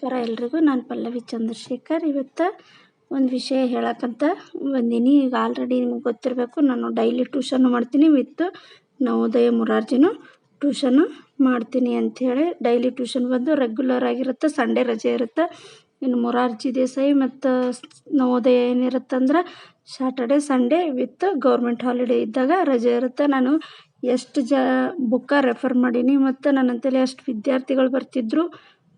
ನಮಸ್ಕಾರ ಎಲ್ರಿಗೂ. ನಾನು ಪಲ್ಲವಿ ಚಂದ್ರಶೇಖರ್. ಇವತ್ತು ಒಂದು ವಿಷಯ ಹೇಳಕ್ಕಂತ ಬಂದೀನಿ. ಈಗ ಆಲ್ರೆಡಿ ನಿಮ್ಗೆ ಗೊತ್ತಿರಬೇಕು, ನಾನು ಡೈಲಿ ಟ್ಯೂಷನ್ ಮಾಡ್ತೀನಿ ವಿತ್ ನವೋದಯ ಮುರಾರ್ಜಿನೂ ಟ್ಯೂಷನು ಮಾಡ್ತೀನಿ ಅಂಥೇಳಿ ಡೈಲಿ ಟ್ಯೂಷನ್ ಬಂದು ರೆಗ್ಯುಲರ್ ಆಗಿರುತ್ತೆ ಸಂಡೇ ರಜೆ ಇರುತ್ತೆ. ಇನ್ನು ಮುರಾರ್ಜಿ ದೇಸಾಯಿ ಮತ್ತು ನವೋದಯ ಏನಿರುತ್ತೆ ಅಂದ್ರೆ Saturday Sunday with government holiday ಇದ್ದಾಗ ರಜೆ ಇರುತ್ತೆ. ನಾನು ಎಷ್ಟು ಜ ಬುಕ್ಕ ರೆಫರ್ ಮಾಡೀನಿ ಮತ್ತು ನನ್ನಂತೇಳಿ ಎಷ್ಟು ವಿದ್ಯಾರ್ಥಿಗಳು ಬರ್ತಿದ್ರು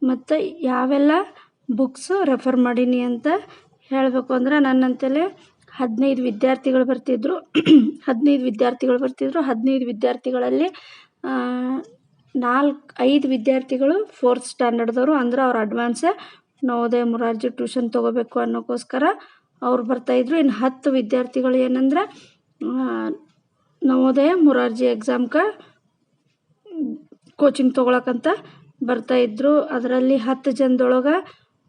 ಮತ್ತು ಯಾವೆಲ್ಲ ಬುಕ್ಸು ರೆಫರ್ ಮಾಡೀನಿ ಅಂತ ಹೇಳಬೇಕು ಅಂದ್ರೆ ನನ್ನಂತಲೇ ಹದಿನೈದು ವಿದ್ಯಾರ್ಥಿಗಳು ಬರ್ತಿದ್ದರು ಹದಿನೈದು ವಿದ್ಯಾರ್ಥಿಗಳು ಬರ್ತಿದ್ದರು ಹದಿನೈದು ವಿದ್ಯಾರ್ಥಿಗಳಲ್ಲಿ ನಾಲ್ಕು, ಐದು ವಿದ್ಯಾರ್ಥಿಗಳು ಫೋರ್ತ್ ಸ್ಟ್ಯಾಂಡರ್ಡ್ದವರು ಅಂದ್ರೆ ಅವ್ರು ಅಡ್ವಾನ್ಸೇ ನವೋದಯ ಮುರಾರ್ಜಿ ಟ್ಯೂಷನ್ ತೊಗೋಬೇಕು ಅನ್ನೋಕ್ಕೋಸ್ಕರ ಅವ್ರು ಬರ್ತಾಯಿದ್ರು ಇನ್ನು ಹತ್ತು ವಿದ್ಯಾರ್ಥಿಗಳು ಏನಂದ್ರೆ ನವೋದಯ ಮುರಾರ್ಜಿ ಎಕ್ಸಾಮ್ಗೆ ಕೋಚಿಂಗ್ ತೊಗೊಳಕ್ಕಂತ ಬರ್ತಾಯಿದ್ರು ಅದರಲ್ಲಿ ಹತ್ತು ಜನದೊಳಗೆ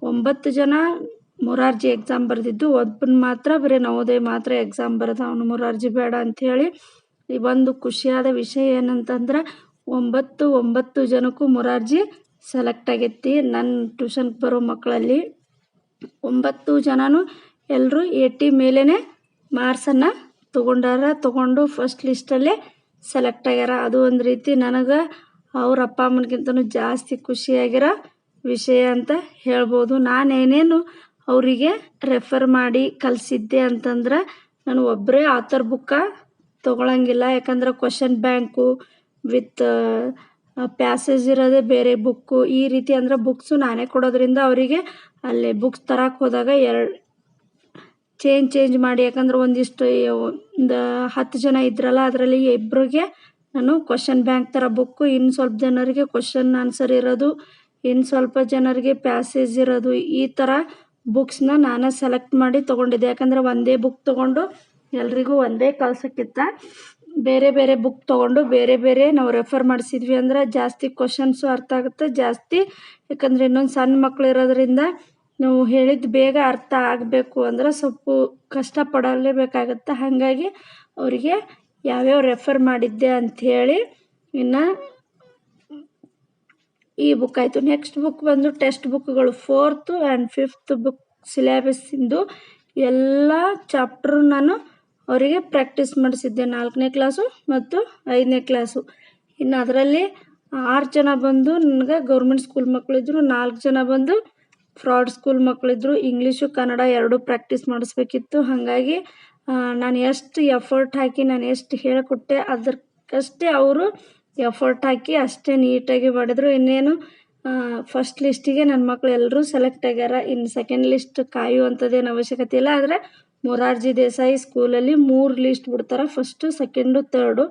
ಒಂಬತ್ತು ಜನ ಮೊರಾರ್ಜಿ ಎಕ್ಸಾಮ್ ಬರೆದಿದ್ದು. ಒಬ್ಬನ ಮಾತ್ರ, ಬರೀ ನವೋದಯ ಮಾತ್ರ ಎಕ್ಸಾಮ್ ಬರೆದ. ಅವನು ಮೊರಾರ್ಜಿ ಬೇಡ ಅಂಥೇಳಿ ಈ ಒಂದು ಖುಷಿಯಾದ ವಿಷಯ ಏನಂತಂದ್ರೆ ಒಂಬತ್ತು ಒಂಬತ್ತು ಜನಕ್ಕೂ ಮೊರಾರ್ಜಿ ಸೆಲೆಕ್ಟ್ ಆಗೈತಿ. ನನ್ನ ಟ್ಯೂಷನ್ಗೆ ಬರೋ ಮಕ್ಕಳಲ್ಲಿ ಒಂಬತ್ತು ಜನನೂ ಎಲ್ಲರೂ ಏಟಿ ಮೇಲೇ ಮಾರ್ಕ್ಸನ್ನು ತೊಗೊಂಡಾರ. ತೊಗೊಂಡು ಫಸ್ಟ್ ಲಿಸ್ಟಲ್ಲೇ ಸೆಲೆಕ್ಟ್ ಆಗ್ಯಾರ. ಅದು ಒಂದು ರೀತಿ ನನಗೆ ಅವ್ರ ಅಪ್ಪ ಅಮ್ಮನಿಗಿಂತನೂ ಜಾಸ್ತಿ ಖುಷಿಯಾಗಿರೋ ವಿಷಯ ಅಂತ ಹೇಳ್ಬೋದು. ನಾನೇನೇನು ಅವರಿಗೆ ರೆಫರ್ ಮಾಡಿ ಕಲಿಸಿದ್ದೆ ಅಂತಂದ್ರೆ ನಾನು ಒಬ್ಬರೇ ಆಥರ್ ಬುಕ್ಕ ತೊಗೊಳಂಗಿಲ್ಲ. ಯಾಕಂದ್ರೆ ಕ್ವಶನ್ ಬ್ಯಾಂಕು ವಿತ್ ಪ್ಯಾಸೇಜ್ ಇರೋದೇ ಬೇರೆ ಬುಕ್ಕು ಈ ರೀತಿ ಅಂದ್ರೆ ಬುಕ್ಸು ನಾನೇ ಕೊಡೋದ್ರಿಂದ ಅವರಿಗೆ ಅಲ್ಲಿ ಬುಕ್ಸ್ ತರಕ್ಕೆ ಹೋದಾಗ ಎರಡು ಚೇಂಜ್ ಚೇಂಜ್ ಮಾಡಿ. ಯಾಕಂದ್ರೆ ಒಂದಿಷ್ಟು, ಒಂದು ಹತ್ತು ಜನ ಇದ್ರಲ್ಲ, ಅದರಲ್ಲಿ ಇಬ್ಬರಿಗೆ ನಾನು ಕ್ವಶನ್ ಬ್ಯಾಂಕ್ ಥರ ಬುಕ್ಕು ಇನ್ನು ಸ್ವಲ್ಪ ಜನರಿಗೆ ಕ್ವಶನ್ ಆನ್ಸರ್ ಇರೋದು ಇನ್ನು ಸ್ವಲ್ಪ ಜನರಿಗೆ ಪ್ಯಾಸೇಜ್ ಇರೋದು, ಈ ಥರ ಬುಕ್ಸ್ನ ನಾನೇ ಸೆಲೆಕ್ಟ್ ಮಾಡಿ ತೊಗೊಂಡಿದ್ದೆ. ಯಾಕಂದರೆ ಒಂದೇ ಬುಕ್ ತೊಗೊಂಡು ಎಲ್ರಿಗೂ ಒಂದೇ ಕಲ್ಸಕ್ಕಿತ್ತ ಬೇರೆ ಬೇರೆ ಬುಕ್ ತೊಗೊಂಡು ಬೇರೆ ಬೇರೆ ನಾವು ರೆಫರ್ ಮಾಡಿಸಿದ್ವಿ ಅಂದ್ರೆ ಜಾಸ್ತಿ ಕ್ವಶನ್ಸು ಅರ್ಥ ಆಗುತ್ತೆ, ಜಾಸ್ತಿ ಯಾಕಂದರೆ ಇನ್ನೊಂದು ಸಣ್ಣ ಮಕ್ಳು ಇರೋದ್ರಿಂದ ನಾವು ಹೇಳಿದ್ದು ಬೇಗ ಅರ್ಥ ಆಗಬೇಕು ಅಂದ್ರೆ ಸ್ವಲ್ಪ ಕಷ್ಟಪಡಲೇಬೇಕಾಗತ್ತೆ. ಹಾಗಾಗಿ ಅವರಿಗೆ ಯಾವ್ಯಾವ ರೆಫರ್ ಮಾಡಿದ್ದೆ ಅಂಥೇಳಿ ಇನ್ನು ಈ ಬುಕ್ ಆಯಿತು. ನೆಕ್ಸ್ಟ್ ಬುಕ್ ಬಂದು ಟೆಕ್ಸ್ಟ್ ಬುಕ್ಗಳು ಫೋರ್ತು ಆ್ಯಂಡ್ ಫಿಫ್ತ್ ಬುಕ್ ಸಿಲೆಬಸ್ಸಿಂದು ಎಲ್ಲ ಚಾಪ್ಟ್ರು ನಾನು ಅವರಿಗೆ ಪ್ರಾಕ್ಟೀಸ್ ಮಾಡಿಸಿದ್ದೆ ನಾಲ್ಕನೇ ಕ್ಲಾಸು ಮತ್ತು ಐದನೇ ಕ್ಲಾಸು ಇನ್ನು ಅದರಲ್ಲಿ ಆರು ಜನ ಬಂದು ನನಗೆ ಗೌರ್ಮೆಂಟ್ ಸ್ಕೂಲ್ ಮಕ್ಕಳಿದ್ರು ನಾಲ್ಕು ಜನ ಬಂದು ಫ್ರಾಡ್ ಸ್ಕೂಲ್ ಮಕ್ಕಳಿದ್ರು ಇಂಗ್ಲೀಷು ಕನ್ನಡ ಎರಡೂ ಪ್ರಾಕ್ಟೀಸ್ ಮಾಡಿಸ್ಬೇಕಿತ್ತು. ಹಾಗಾಗಿ ನಾನು ಎಷ್ಟು ಎಫರ್ಟ್ ಹಾಕಿ ನಾನು ಎಷ್ಟು ಹೇಳಿಕೊಟ್ಟೆ ಅದಕ್ಕಷ್ಟೇ ಅವರು ಎಫರ್ಟ್ ಹಾಕಿ ಅಷ್ಟೇ ನೀಟಾಗಿ ಮಾಡಿದರು. ಇನ್ನೇನು ಫಸ್ಟ್ ಲಿಸ್ಟಿಗೆ ನನ್ನ ಮಕ್ಕಳು ಎಲ್ಲರೂ ಸೆಲೆಕ್ಟ್ ಆಗ್ಯಾರ. ಇನ್ನು ಸೆಕೆಂಡ್ ಲಿಸ್ಟ್ ಕಾಯುವಂಥದ್ದೇನು ಅವಶ್ಯಕತೆ ಇಲ್ಲ. ಆದರೆ ಮೊರಾರ್ಜಿ ದೇಸಾಯಿ ಸ್ಕೂಲಲ್ಲಿ ಮೂರು ಲಿಸ್ಟ್ ಬಿಡ್ತಾರೆ. ಫಸ್ಟು ಸೆಕೆಂಡು ತರ್ಡು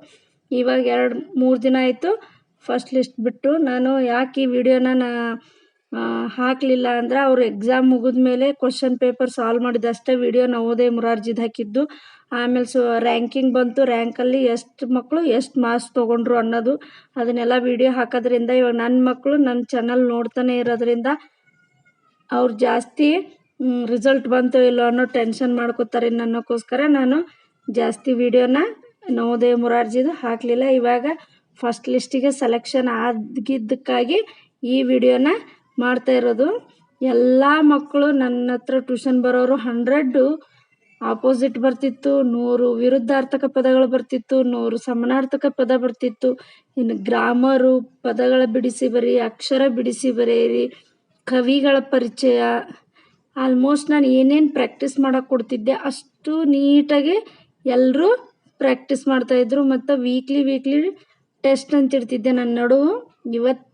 ಇವಾಗ ಎರಡು, ಮೂರು ದಿನ ಆಯಿತು. ಫಸ್ಟ್ ಲಿಸ್ಟ್ ಬಿಟ್ಟು ನಾನು ಯಾಕೆ ಈ ವಿಡಿಯೋನ ನಾ ಹಾಕಲಿಲ್ಲ ಅಂದ್ರೆ ಅವ್ರು ಎಕ್ಸಾಮ್ ಮುಗಿದ ಮೇಲೆ ಕ್ವಶನ್ ಪೇಪರ್ ಸಾಲ್ವ್ ಮಾಡಿದಷ್ಟೇ ವಿಡಿಯೋ ನವೋದಯ ಮುರಾರ್ಜಿದು ಹಾಕಿದ್ದು. ಆಮೇಲೆ ಸೊ ರ್ಯಾಂಕಿಂಗ್ ಬಂತು. ರ್ಯಾಂಕಲ್ಲಿ ಎಷ್ಟು ಮಕ್ಕಳು ಎಷ್ಟು ಮಾರ್ಕ್ಸ್ ತೊಗೊಂಡ್ರು ಅನ್ನೋದು ಅದನ್ನೆಲ್ಲ ವಿಡಿಯೋ ಹಾಕೋದ್ರಿಂದ ಇವಾಗ ನನ್ನ ಮಕ್ಕಳು ನನ್ನ ಚಾನಲ್ ನೋಡ್ತಾನೆ ಇರೋದ್ರಿಂದ ಅವ್ರು ಜಾಸ್ತಿ ರಿಸಲ್ಟ್ ಬಂತು ಇಲ್ಲೋ ಅನ್ನೋ ಟೆನ್ಷನ್ ಮಾಡ್ಕೋತಾರೆ ಅನ್ನೋಕ್ಕೋಸ್ಕರ ನಾನು ಜಾಸ್ತಿ ವಿಡಿಯೋನ ನವೋದಯ ಮುರಾರ್ಜಿದು ಹಾಕಲಿಲ್ಲ. ಇವಾಗ ಫಸ್ಟ್ ಲಿಸ್ಟಿಗೆ ಸೆಲೆಕ್ಷನ್ ಆಗಿದ್ದಕ್ಕಾಗಿ ಈ ವಿಡಿಯೋನ ಮಾಡ್ತಾ ಇರೋದು. ಎಲ್ಲ ಮಕ್ಕಳು ನನ್ನ ಹತ್ರ ಟ್ಯೂಷನ್ ಬರೋರು ಹಂಡ್ರೆಡ್ಡು ಆಪೋಸಿಟ್ ಬರ್ತಿತ್ತು, ನೂರು ವಿರುದ್ಧಾರ್ಥಕ ಪದಗಳು ಬರ್ತಿತ್ತು, ನೂರು ಸಮನಾರ್ಥಕ ಪದ ಬರ್ತಿತ್ತು. ಇನ್ನು ಗ್ರಾಮರು ಪದಗಳ ಬಿಡಿಸಿ ಬರೀ, ಅಕ್ಷರ ಬಿಡಿಸಿ ಬರೆಯಿರಿ, ಕವಿಗಳ ಪರಿಚಯ. ಆಲ್ಮೋಸ್ಟ್ ನಾನು ಏನೇನು ಪ್ರಾಕ್ಟೀಸ್ ಮಾಡೋಕೆ ಕೊಡ್ತಿದ್ದೆ ಅಷ್ಟು ನೀಟಾಗಿ ಎಲ್ಲರೂ ಪ್ರಾಕ್ಟೀಸ್ ಮಾಡ್ತಾಯಿದ್ರು ಮತ್ತು ವೀಕ್ಲಿ ವೀಕ್ಲಿ ಟೆಸ್ಟ್ ಅಂತ ಇಡ್ತಿದ್ದೆ ನನ್ನ ನಡುವು ಇವತ್ತು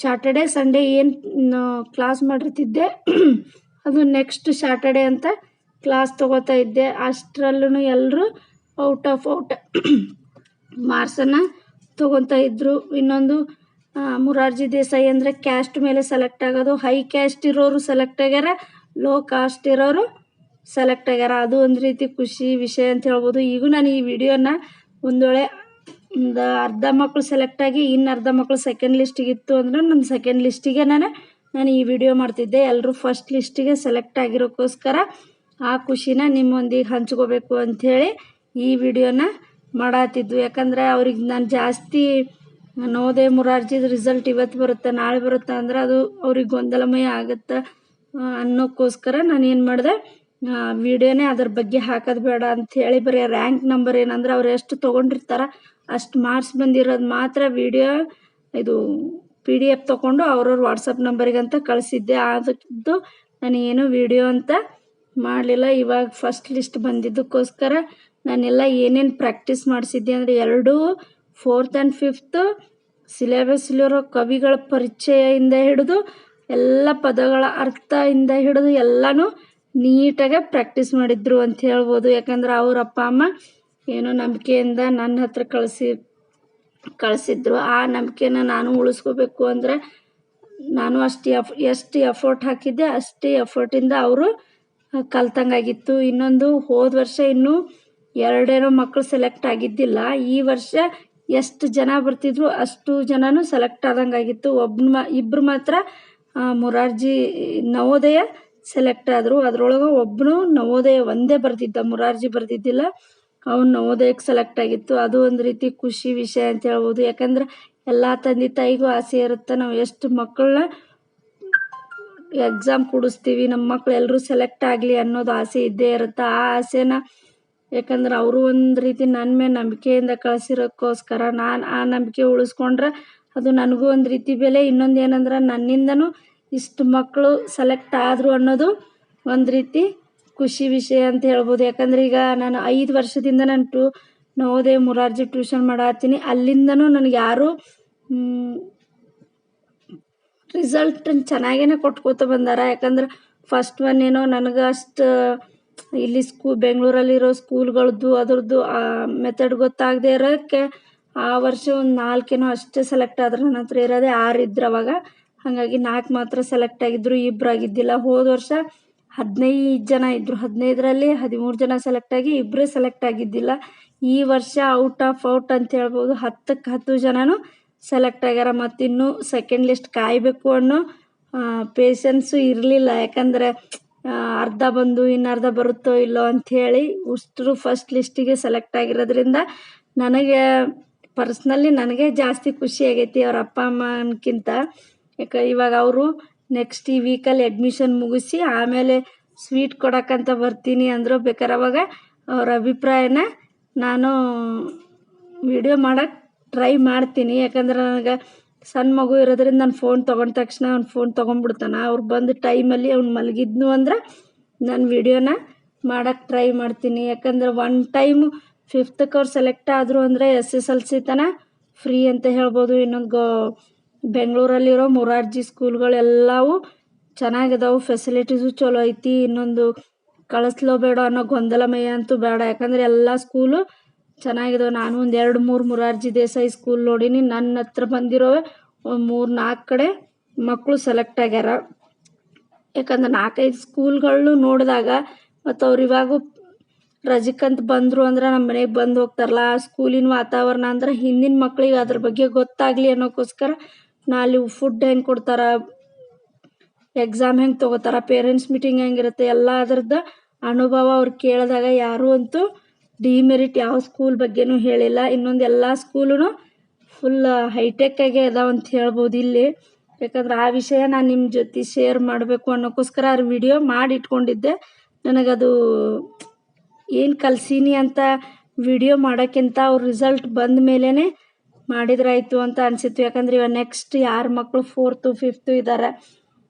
ಶಾಟರ್ಡೆ ಸಂಡೇ ಏನು ಕ್ಲಾಸ್ ಮಾಡಿರ್ತಿದ್ದೆ. ಅದು ನೆಕ್ಸ್ಟ್ ಶಾಟರ್ಡೆ ಅಂತ ಕ್ಲಾಸ್ ತೊಗೋತಾ ಇದ್ದೆ. ಅಷ್ಟರಲ್ಲೂ ಎಲ್ಲರೂ ಔಟ್ ಆಫ್ ಔಟ್ ಮಾರ್ಕ್ಸನ್ನು ತೊಗೊತಾ ಇದ್ದರು ಇನ್ನೊಂದು ಮುರಾರ್ಜಿ ದೇಸಾಯಿ ಅಂದರೆ ಕ್ಯಾಸ್ಟ್ ಮೇಲೆ ಸೆಲೆಕ್ಟ್ ಆಗೋದು. ಹೈ ಕ್ಯಾಸ್ಟ್ ಇರೋರು ಸೆಲೆಕ್ಟ್ ಆಗ್ಯಾರ ಲೋ ಕಾಸ್ಟ್ ಇರೋರು ಸೆಲೆಕ್ಟ್ ಆಗ್ಯಾರ. ಅದು ಒಂದು ರೀತಿ ಖುಷಿ ವಿಷಯ ಅಂತ ಹೇಳ್ಬೋದು. ಈಗೂ ನಾನು ಈ ವಿಡಿಯೋನ ಒಂದು ವೇಳೆ ಒಂದು ಅರ್ಧ ಮಕ್ಕಳು ಸೆಲೆಕ್ಟ್ ಆಗಿ ಇನ್ನು ಅರ್ಧ ಮಕ್ಕಳು ಸೆಕೆಂಡ್ ಲಿಸ್ಟಿಗೆ ಇತ್ತು ಅಂದ್ರೆ ನನ್ನ ಸೆಕೆಂಡ್ ಲಿಸ್ಟಿಗೆ ನಾನು ನಾನು ಈ ವಿಡಿಯೋ ಮಾಡ್ತಿದ್ದೆ. ಎಲ್ಲರೂ ಫಸ್ಟ್ ಲಿಸ್ಟಿಗೆ ಸೆಲೆಕ್ಟ್ ಆಗಿರೋಕ್ಕೋಸ್ಕರ ಆ ಖುಷಿನ ನಿಮ್ಮೊಂದಿಗೆ ಹಂಚ್ಕೋಬೇಕು ಅಂಥೇಳಿ ಈ ವಿಡಿಯೋನ ಮಾಡತ್ತಿದ್ದು ಯಾಕಂದರೆ ಅವ್ರಿಗೆ ನಾನು ಜಾಸ್ತಿ ನೋದೇ ಮುರಾರ್ಜಿದ ರಿಸಲ್ಟ್ ಇವತ್ತು ಬರುತ್ತೆ, ನಾಳೆ ಬರುತ್ತೆ ಅಂದ್ರೆ ಅದು ಅವ್ರಿಗೆ ಗೊಂದಲಮಯ ಆಗುತ್ತೆ ಅನ್ನೋಕ್ಕೋಸ್ಕರ ನಾನು ಏನು ಮಾಡಿದೆ ವಿಡಿಯೋನೇ ಅದ್ರ ಬಗ್ಗೆ ಹಾಕೋದು ಬೇಡ ಹೇಳಿ ಬರೀ ರ್ಯಾಂಕ್ ನಂಬರ್ ಏನಂದ್ರೆ ಅವ್ರು ಎಷ್ಟು ತಗೊಂಡಿರ್ತಾರ ಅಷ್ಟು ಮಾರ್ಕ್ಸ್ ಬಂದಿರೋದು ಮಾತ್ರ ವಿಡಿಯೋ, ಇದು ಪಿ ಡಿ ಎಫ್ ತೊಗೊಂಡು ಅವ್ರವ್ರ ವಾಟ್ಸಪ್ ನಂಬರಿಗಂತ ಅಂತ ಕಳಿಸಿದ್ದೆ. ನಾನು ಏನು ವಿಡಿಯೋ ಅಂತ ಮಾಡಲಿಲ್ಲ. ಇವಾಗ ಫಸ್ಟ್ ಲಿಸ್ಟ್ ಬಂದಿದ್ದಕ್ಕೋಸ್ಕರ ನಾನೆಲ್ಲ ಏನೇನು ಪ್ರಾಕ್ಟೀಸ್ ಮಾಡಿಸಿದ್ದೆ ಅಂದರೆ ಎರಡೂ ಫೋರ್ತ್ ಆ್ಯಂಡ್ ಫಿಫ್ತು ಸಿಲೆಬಸ್ಲಿರೋ ಕವಿಗಳ ಪರಿಚಯದಿಂದ ಹಿಡಿದು ಎಲ್ಲ ಪದಗಳ ಅರ್ಥದಿಂದ ಹಿಡಿದು ಎಲ್ಲನೂ ನೀಟಾಗೆ ಪ್ರಾಕ್ಟೀಸ್ ಮಾಡಿದ್ರು ಅಂತ ಹೇಳ್ಬೋದು. ಯಾಕಂದ್ರೆ ಅವ್ರ ಅಪ್ಪ, ಅಮ್ಮ ಏನೋ ನಂಬಿಕೆಯಿಂದ ನನ್ನ ಹತ್ರ ಕಳಿಸಿ, ಕಳಿಸಿದ್ರು. ಆ ನಂಬಿಕೆನ ನಾನು ಉಳಿಸ್ಕೋಬೇಕು ಅಂದರೆ ನಾನು ಅಷ್ಟು ಎಫ್, ಎಷ್ಟು ಎಫರ್ಟ್ ಹಾಕಿದ್ದೆ, ಅಷ್ಟೇ ಎಫರ್ಟಿಂದ ಅವರು ಕಲ್ತಂಗಾಗಿತ್ತು. ಇನ್ನೊಂದು ಹೋದ ವರ್ಷ ಇನ್ನೂ ಎರಡೇನೋ ಮಕ್ಕಳು ಸೆಲೆಕ್ಟ್ ಆಗಿದ್ದಿಲ್ಲ. ಈ ವರ್ಷ ಎಷ್ಟು ಜನ ಬರ್ತಿದ್ರು ಅಷ್ಟು ಜನನೂ ಸೆಲೆಕ್ಟ್ ಆದಂಗಾಗಿತ್ತು. ಒಬ್ಬ ಇಬ್ರು ಮಾತ್ರ ಮುರಾರ್ಜಿ ನವೋದಯ ಸೆಲೆಕ್ಟ್ ಆದರು. ಅದರೊಳಗೆ ಒಬ್ಬನು ನವೋದಯ ಒಂದೇ ಬರ್ತಿದ್ದ ಮುರಾರ್ಜಿ ಬರ್ತಿದ್ದಿಲ್ಲ ಅವ್ನು ನವೋದಯಕ್ಕೆ ಸೆಲೆಕ್ಟ್ ಆಗಿತ್ತು. ಅದು ಒಂದು ರೀತಿ ಖುಷಿ ವಿಷಯ ಅಂತ ಹೇಳ್ಬೋದು. ಯಾಕಂದ್ರೆ ಎಲ್ಲ ತಂದೆ ತಾಯಿಗೂ ಆಸೆ ಇರುತ್ತೆ. ನಾವು ಎಷ್ಟು ಮಕ್ಕಳನ್ನ ಎಕ್ಸಾಮ್ ಕೊಡಿಸ್ತೀವಿ ನಮ್ಮ ಮಕ್ಳು ಎಲ್ಲರೂ ಸೆಲೆಕ್ಟ್ ಆಗಲಿ ಅನ್ನೋದು ಆಸೆ ಇದ್ದೇ ಇರುತ್ತೆ. ಆ ಆಸೆನ ಯಾಕಂದ್ರೆ ಅವರು ಒಂದು ರೀತಿ ನನ್ನ ಮೇಲೆ ನಂಬಿಕೆಯಿಂದ ಕಳಿಸಿರೋಕ್ಕೋಸ್ಕರ ನಾನು ಆ ನಂಬಿಕೆ ಉಳಿಸ್ಕೊಂಡ್ರೆ ಅದು ನನಗೂ ಒಂದು ರೀತಿ ಬೆಲೆ. ಇನ್ನೊಂದು ಏನಂದ್ರೆ ನನ್ನಿಂದನೂ ಇಷ್ಟು ಮಕ್ಕಳು ಸೆಲೆಕ್ಟ್ ಆದರು ಅನ್ನೋದು ಒಂದು ರೀತಿ ಖುಷಿ ವಿಷಯ ಅಂತ ಹೇಳ್ಬೋದು. ಯಾಕಂದ್ರೆ ಈಗ ನಾನು ಐದು ವರ್ಷದಿಂದ ನಾನು ಟು ನವೋದಯ ಮುರಾರ್ಜಿ ಟ್ಯೂಷನ್ ಮಾಡತ್ತೀನಿ. ಅಲ್ಲಿಂದನೂ ನನಗೆ ಯಾರೂ ರಿಸಲ್ಟ್ ಚೆನ್ನಾಗೇ ಕೊಟ್ಕೋತ ಬಂದಾರ. ಯಾಕಂದ್ರೆ ಫಸ್ಟ್ ಒನ್ ಏನೋ ನನಗೆ ಅಷ್ಟು, ಇಲ್ಲಿ ಸ್ಕೂ, ಬೆಂಗಳೂರಲ್ಲಿರೋ ಸ್ಕೂಲ್ಗಳದ್ದು ಅದ್ರದ್ದು ಮೆಥಡ್ ಗೊತ್ತಾಗದೆ ಇರೋಕ್ಕೆ ಆ ವರ್ಷ ಒಂದು ನಾಲ್ಕೇನೋ ಅಷ್ಟೇ ಸೆಲೆಕ್ಟ್ ಆದ್ರೆ ನನ್ನ ಹತ್ರ ಇರೋದೇ ಆರು ಇದ್ರು ಅವಾಗ. ಹಾಗಾಗಿ ನಾಲ್ಕು ಮಾತ್ರ ಸೆಲೆಕ್ಟ್ ಆಗಿದ್ರು ಇಬ್ಬರು ಆಗಿದ್ದಿಲ್ಲ. ಹೋದ ವರ್ಷ ಹದಿನೈದು ಜನ ಇದ್ದರು ಹದಿನೈದರಲ್ಲಿ ಹದಿಮೂರು ಜನ ಸೆಲೆಕ್ಟ್ ಆಗಿ ಇಬ್ಬರೇ ಸೆಲೆಕ್ಟ್ ಆಗಿದ್ದಿಲ್ಲ. ಈ ವರ್ಷ ಔಟ್ ಆಫ್ ಔಟ್ ಅಂತ ಹೇಳ್ಬೋದು. ಹತ್ತಕ್ಕೆ ಹತ್ತು ಜನನು ಸೆಲೆಕ್ಟ್ ಆಗ್ಯಾರ. ಮತ್ತು ಇನ್ನೂ ಸೆಕೆಂಡ್ ಲಿಸ್ಟ್ ಕಾಯಬೇಕು ಅನ್ನೋ ಪೇಷನ್ಸು ಇರಲಿಲ್ಲ. ಯಾಕಂದರೆ ಅರ್ಧ ಬಂದು ಇನ್ನು ಅರ್ಧ ಬರುತ್ತೋ ಇಲ್ಲೋ ಅಂಥೇಳಿ ಉಷ್ಟ್ರು ಫಸ್ಟ್ ಲಿಸ್ಟಿಗೆ ಸೆಲೆಕ್ಟ್ ಆಗಿರೋದ್ರಿಂದ ನನಗೆ ಪರ್ಸ್ನಲಿ ನನಗೆ ಜಾಸ್ತಿ ಖುಷಿ ಆಗೈತಿ. ಅವ್ರ ಅಪ್ಪ ಅಮ್ಮನಕ್ಕಿಂತ ಯಾಕೆ ಇವಾಗ ಅವರು ನೆಕ್ಸ್ಟ್ ಈ ವೀಕಲ್ಲಿ ಅಡ್ಮಿಷನ್ ಮುಗಿಸಿ ಆಮೇಲೆ ಸ್ವೀಟ್ ಕೊಡೋಕ್ಕಂತ ಬರ್ತೀನಿ ಅಂದರು ಬೇಕಾದ್ರೆ ಅವಾಗ ಅವ್ರ ಅಭಿಪ್ರಾಯನ ನಾನು ವಿಡಿಯೋ ಮಾಡೋಕ್ಕೆ ಟ್ರೈ ಮಾಡ್ತೀನಿ. ಯಾಕಂದ್ರೆ ನನಗೆ ಸಣ್ಣ ಮಗು ಇರೋದ್ರಿಂದ ನಾನು ಫೋನ್ ತೊಗೊಂಡ ತಕ್ಷಣ ಅವ್ನು ಫೋನ್ ತೊಗೊಂಡ್ಬಿಡ್ತಾನೆ. ಅವ್ರು ಬಂದ ಟೈಮಲ್ಲಿ ಅವ್ನು ಮಲಗಿದ್ನು ಅಂದ್ರೆ ನಾನು ವಿಡಿಯೋನ ಮಾಡೋಕ್ಕೆ ಟ್ರೈ ಮಾಡ್ತೀನಿ. ಯಾಕಂದ್ರೆ ಒನ್ ಟೈಮು ಫಿಫ್ತಕ್ಕೆ ಅವ್ರು ಸೆಲೆಕ್ಟ್ ಆದರು ಅಂದರೆ ಎಸ್ ಎಸ್ ಎಲ್ ಸಿ ತನ ಫ್ರೀ ಅಂತ ಹೇಳ್ಬೋದು. ಇನ್ನೊಂದು ಗೋ ಬೆಂಗಳೂರಲ್ಲಿರೋ ಮೊರಾರ್ಜಿ ಸ್ಕೂಲ್ಗಳೆಲ್ಲವೂ ಚೆನ್ನಾಗಿದಾವೆ. ಫೆಸಿಲಿಟೀಸು ಚಲೋ ಐತಿ. ಇನ್ನೊಂದು ಕಳಿಸ್ಲೋ ಬೇಡ ಅನ್ನೋ ಗೊಂದಲಮಯ ಅಂತೂ ಬೇಡ. ಯಾಕಂದ್ರೆ ಎಲ್ಲ ಸ್ಕೂಲು ಚೆನ್ನಾಗಿದಾವೆ. ನಾನು ಒಂದು ಎರಡು ಮೂರು ಮುರಾರ್ಜಿ ದೇಸಾಯಿ ಸ್ಕೂಲ್ ನೋಡೀನಿ. ನನ್ನ ಹತ್ರ ಬಂದಿರೋವೆ ಒಂದು ಮೂರು ನಾಲ್ಕು ಕಡೆ ಮಕ್ಕಳು ಸೆಲೆಕ್ಟ್ ಆಗ್ಯಾರ. ಯಾಕಂದ್ರೆ ನಾಲ್ಕೈದು ಸ್ಕೂಲ್ಗಳು ನೋಡಿದಾಗ ಮತ್ತು ಅವ್ರು ಇವಾಗ ರಜಕ್ಕಂತ ಬಂದರು ಅಂದ್ರೆ ನಮ್ಮ ಮನೆಗೆ ಬಂದು ಹೋಗ್ತಾರಲ್ಲ. ಆ ಸ್ಕೂಲಿನ ವಾತಾವರಣ ಅಂದ್ರೆ ಹಿಂದಿನ ಮಕ್ಳಿಗೆ ಅದ್ರ ಬಗ್ಗೆ ಗೊತ್ತಾಗಲಿ ಅನ್ನೋಕ್ಕೋಸ್ಕರ ನಾ ಅಲ್ಲಿ ಫುಡ್ ಹೆಂಗೆ ಕೊಡ್ತಾರ ಎಕ್ಸಾಮ್ ಹೆಂಗೆ ತಗೋತಾರ ಪೇರೆಂಟ್ಸ್ ಮೀಟಿಂಗ್ ಹೆಂಗಿರುತ್ತೆ, ಎಲ್ಲ ಅದ್ರದ್ದು ಅನುಭವ ಅವ್ರು ಕೇಳಿದಾಗ ಯಾರು ಅಂತೂ ಡಿಮೆರಿಟ್ ಯಾವ ಸ್ಕೂಲ್ ಬಗ್ಗೆನೂ ಹೇಳಿಲ್ಲ. ಇನ್ನೊಂದು ಎಲ್ಲ ಸ್ಕೂಲೂ ಫುಲ್ ಹೈಟೆಕ್ಕಾಗೆ ಅದಾವ ಅಂತ ಹೇಳ್ಬೋದು ಇಲ್ಲಿ. ಯಾಕಂದ್ರೆ ಆ ವಿಷಯ ನಾನು ನಿಮ್ಮ ಜೊತೆ ಶೇರ್ ಮಾಡಬೇಕು ಅನ್ನೋಕ್ಕೋಸ್ಕರ ಅವ್ರ ವಿಡಿಯೋ ಮಾಡಿ ಇಟ್ಕೊಂಡಿದ್ದೆ ನನಗದು ಏನು ಕಲ್ಸೀನಿ ಅಂತ ವಿಡಿಯೋ ಮಾಡೋಕ್ಕಿಂತ ಅವ್ರ ರಿಸಲ್ಟ್ ಬಂದ ಮಾಡಿದ್ರಾಯ್ತು ಅಂತ ಅನಿಸಿತ್ತು. ಯಾಕಂದ್ರೆ ಇವಾಗ ನೆಕ್ಸ್ಟ್ ಯಾರ ಮಕ್ಕಳು ಫೋರ್ತು ಫಿಫ್ತು ಇದ್ದಾರೆ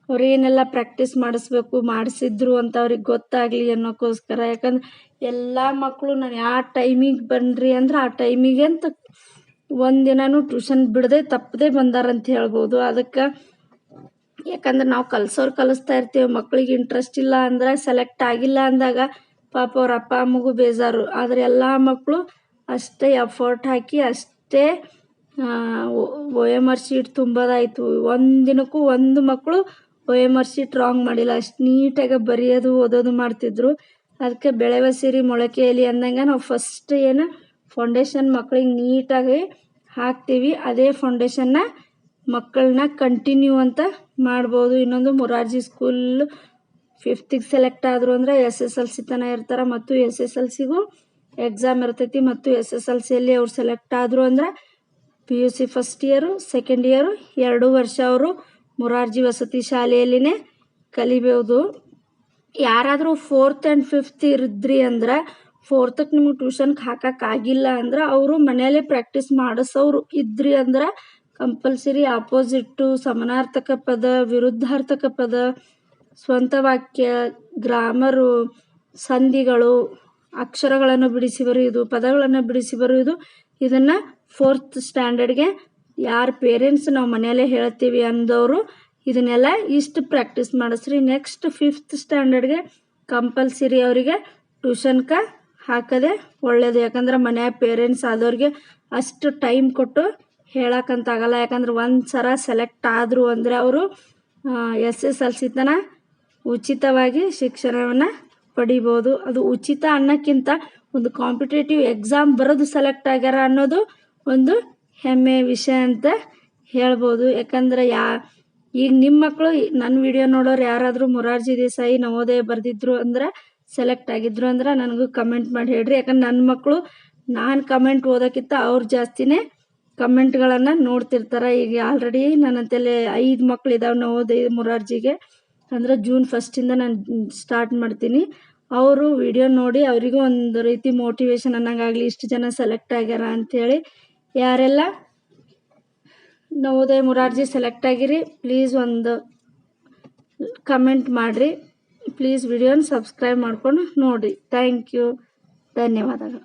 ಅವ್ರು ಏನೆಲ್ಲ ಪ್ರಾಕ್ಟೀಸ್ ಮಾಡಿಸ್ಬೇಕು, ಮಾಡಿಸಿದ್ರು ಅಂತ ಅವ್ರಿಗೆ ಗೊತ್ತಾಗಲಿ ಅನ್ನೋಕ್ಕೋಸ್ಕರ. ಯಾಕಂದ್ರೆ ಎಲ್ಲ ಮಕ್ಕಳು ನಾನು ಯಾವ ಟೈಮಿಗೆ ಬನ್ನಿರಿ ಅಂದ್ರೆ ಆ ಟೈಮಿಗೆ ಅಂತ ಒಂದಿನೂ ಟ್ಯೂಷನ್ ಬಿಡದೆ ತಪ್ಪದೆ ಬಂದಾರಂತ ಹೇಳ್ಬೋದು. ಅದಕ್ಕೆ ಯಾಕಂದ್ರೆ ನಾವು ಕಲ್ಸೋರು ಕಲಿಸ್ತಾ ಇರ್ತೀವಿ ಮಕ್ಕಳಿಗೆ ಇಂಟ್ರೆಸ್ಟ್ ಇಲ್ಲ ಅಂದ್ರೆ ಸೆಲೆಕ್ಟ್ ಆಗಿಲ್ಲ ಅಂದಾಗ ಪಾಪ ಅವ್ರ ಅಪ್ಪ, ಅಮ್ಮಗೂ ಬೇಜಾರು. ಆದರೆ ಎಲ್ಲ ಮಕ್ಕಳು ಅಷ್ಟೇ ಎಫರ್ಟ್ ಹಾಕಿ ಅಷ್ಟೇ ಒ ಎಂ ಆರ್ ಶೀಟ್ ತುಂಬೋದಾಯಿತು. ಒಂದು ದಿನಕ್ಕೂ ಒಂದು ಮಕ್ಕಳು O M R sheet wrong ಮಾಡಿಲ್ಲ. ಅಷ್ಟು ನೀಟಾಗಿ ಬರೆಯೋದು, ಓದೋದು ಮಾಡ್ತಿದ್ರು. ಅದಕ್ಕೆ ಬೆಳೆವ ಸಿರಿ ಮೊಳಕೆಯಲ್ಲಿ ಅಂದಂಗೆ ನಾವು ಫಸ್ಟ್ ಏನು ಫೌಂಡೇಶನ್ ಮಕ್ಕಳಿಗೆ ನೀಟಾಗಿ ಹಾಕ್ತೀವಿ. ಅದೇ ಫೌಂಡೇಶನ್ನ ಮಕ್ಕಳನ್ನ ಕಂಟಿನ್ಯೂ ಅಂತ ಮಾಡ್ಬೋದು. ಇನ್ನೊಂದು ಮೊರಾರ್ಜಿ ಸ್ಕೂಲ್ ಫಿಫ್ತಿಗೆ ಸೆಲೆಕ್ಟ್ ಆದರು ಅಂದರೆ ಎಸ್ ಎಸ್ ಎಲ್ ಸಿ ತನ ಇರ್ತಾರೆ. ಮತ್ತು ಎಸ್ ಎಸ್ ಎಲ್ ಸಿಗೂ ಎಕ್ಸಾಮ್ ಇರ್ತೈತಿ. ಮತ್ತು ಎಸ್ ಎಸ್ ಎಲ್ ಸಿಯಲ್ಲಿ ಅವ್ರು ಸೆಲೆಕ್ಟ್ ಆದರು ಅಂದ್ರೆ P U C first year second year ಎರಡು ವರ್ಷ ಅವರು ಮೊರಾರ್ಜಿ ವಸತಿ ಶಾಲೆಯಲ್ಲಿನೇ ಕಲಿಬೋದು. ಯಾರಾದರೂ ಫೋರ್ತ್ ಆ್ಯಂಡ್ ಫಿಫ್ತ್ ಇರಿದ್ರಿ ಅಂದ್ರೆ ಫೋರ್ತಕ್ಕೆ ನಿಮಗೆ ಟ್ಯೂಷನ್ಗೆ ಹಾಕೋಕ್ಕಾಗಿಲ್ಲ ಅಂದ್ರೆ ಅವರು ಮನೆಯಲ್ಲೇ ಪ್ರಾಕ್ಟೀಸ್ ಮಾಡಿಸೋರು ಇದ್ರಿ ಅಂದ್ರೆ ಕಂಪಲ್ಸರಿ ಆಪೋಸಿಟ್ಟು ಸಮನಾರ್ಥಕ ಪದ, ವಿರುದ್ಧಾರ್ಥಕ ಪದ, ಸ್ವಂತ ವಾಕ್ಯ ಗ್ರಾಮರು ಸಂಧಿಗಳು, ಅಕ್ಷರಗಳನ್ನು ಬಿಡಿಸಿ ಬರೆಯುವುದು ಪದಗಳನ್ನು ಬಿಡಿಸಿ ಬರೆಯುವುದು ಇದನ್ನು ಫೋರ್ತ್ ಸ್ಟ್ಯಾಂಡರ್ಡ್ಗೆ ಯಾರ ಪೇರೆಂಟ್ಸ್ ನಾವು ಮನೆಯಲ್ಲೇ ಹೇಳ್ತೀವಿ ಅಂದವರು, ಇದನ್ನೆಲ್ಲ ಇಷ್ಟು ಪ್ರಾಕ್ಟೀಸ್ ಮಾಡಿಸ್ರಿ. ನೆಕ್ಸ್ಟ್ ಫಿಫ್ತ್ ಸ್ಟ್ಯಾಂಡರ್ಡ್ಗೆ ಕಂಪಲ್ಸರಿ ಅವರಿಗೆ ಟ್ಯೂಷನ್ಗೆ ಹಾಕೋದೆ ಒಳ್ಳೆಯದು ಯಾಕಂದ್ರೆ ಮನೆಯ ಪೇರೆಂಟ್ಸ್ ಆದವ್ರಿಗೆ ಅಷ್ಟು ಟೈಮ್ ಕೊಟ್ಟು ಹೇಳಕ್ಕಂತಾಗಲ್ಲ ಯಾಕಂದ್ರೆ ಒಂದು ಸಲ ಸೆಲೆಕ್ಟ್ ಆದರು ಅಂದರೆ ಅವರು ಎಸ್ ಎಸ್ ಎಲ್ ಸಿ ತನ ಉಚಿತವಾಗಿ ಶಿಕ್ಷಣವನ್ನು ಪಡಿಬೋದು. ಅದು ಉಚಿತ ಅನ್ನೋಕ್ಕಿಂತ ಒಂದು ಕಾಂಪಿಟೇಟಿವ್ ಎಕ್ಸಾಮ್ ಬರೋದು ಸೆಲೆಕ್ಟ್ ಆಗ್ಯಾರ ಅನ್ನೋದು ಒಂದು ಹೆಮ್ಮೆ ವಿಷಯ ಅಂತ ಹೇಳ್ಬೋದು. ಯಾಕಂದ್ರೆ ಯಾ, ಈಗ ನಿಮ್ಮ ಮಕ್ಕಳು ನನ್ನ ವಿಡಿಯೋ ನೋಡೋರು ಯಾರಾದರೂ ಮೊರಾರ್ಜಿ ದೇಸಾಯಿ, ನವೋದಯ ಬರೆದಿದ್ರು ಅಂದ್ರೆ ಸೆಲೆಕ್ಟ್ ಆಗಿದ್ರು ಅಂದ್ರೆ ನನಗೂ ಕಮೆಂಟ್ ಮಾಡಿ ಹೇಳ್ರಿ. ಯಾಕಂದ್ರೆ ನನ್ನ ಮಕ್ಕಳು ನಾನು ಕಮೆಂಟ್ ಓದೋಕ್ಕಿಂತ ಅವ್ರು ಜಾಸ್ತಿನೇ ಕಮೆಂಟ್ಗಳನ್ನು ನೋಡ್ತಿರ್ತಾರೆ. ಈಗ ಆಲ್ರೆಡಿ ನನ್ನ ತಲೆ ಐದು ಮಕ್ಳು ಇದಾವೆ ನವೋದಯ ಮೊರಾರ್ಜಿಗೆ. ಅಂದ್ರೆ ಜೂನ್ ಫಸ್ಟಿಂದ ನಾನು ಸ್ಟಾರ್ಟ್ ಮಾಡ್ತೀನಿ. ಅವರು ವಿಡಿಯೋ ನೋಡಿ ಅವರಿಗೂ ಒಂದು ರೀತಿ ಮೋಟಿವೇಶನ್ ಅನ್ನಂಗಾಗಲಿ, ಇಷ್ಟು ಜನ ಸೆಲೆಕ್ಟ್ ಆಗ್ಯಾರ ಅಂಥೇಳಿ ಯಾರೆಲ್ಲ ನವೋದಯ ಮುರಾರ್ಜಿ ಸೆಲೆಕ್ಟ್ ಆಗಿರಿ ಪ್ಲೀಸ್ ಒಂದು ಕಮೆಂಟ್ ಮಾಡಿರಿ. ಪ್ಲೀಸ್ ವಿಡಿಯೋನ ಸಬ್ಸ್ಕ್ರೈಬ್ ಮಾಡ್ಕೊಂಡು ನೋಡಿ ಥ್ಯಾಂಕ್ ಯು ಧನ್ಯವಾದಗಳು.